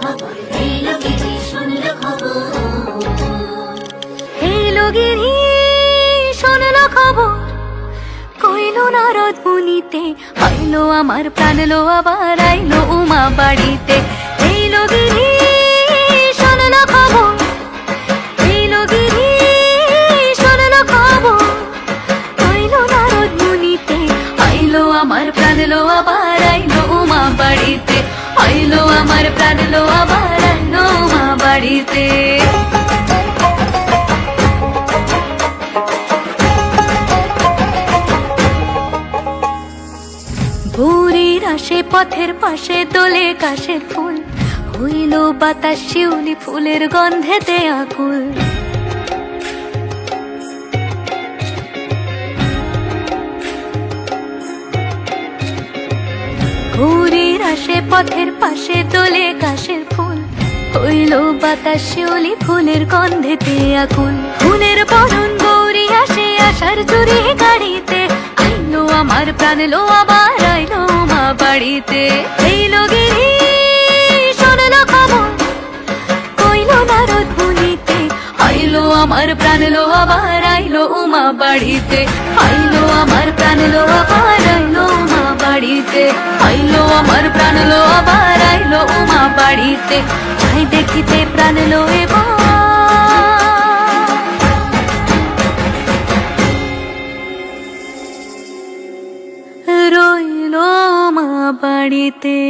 খবর। হেলো গিরি শুনলো খবর। হেলো গিরি শুনলো খবর। কইলো না রোদ মুনিতে হইল আমার প্রাণ লো, আবার আইলো উমা বাড়িতে। হেলো গিরি শুনলো খবর। হেলো গিরি শুনলো খবর। কইলো না রোদ মুনিতে হইল আমার প্রাণ লো, আবার আইলো উমা বাড়িতে। হইল আমার প্রাণ বাড়িতে। ভোরের আসে পথের পাশে দোলে কাশের ফুল। হইল বাতাস শিউলি ফুলের গন্ধেতে আকুল। ভোরের আসে পথের পাশে দোলে কাশের হইল বাতাস শিউলি ফুলের গন্ধেতে আকুল ফুলের বরণ গৌরী আসে আসার চুরি গাড়িতে। আইলো আমার প্রাণ লো আবার আইলো মা বাড়িতে। এইলো গিরি শোনলো খবর, কইলো নারদ মুনিতে। আইলো আমার প্রাণ লো আবার আইলো উমা বাড়িতে। আইলো আমার প্রাণ লো আবার আইলো উমা বাড়িতে। আইলো আমার প্রাণ লো বাড়িতে আই দেখিতে প্রাণ লয়ে রইল মা বাড়িতে।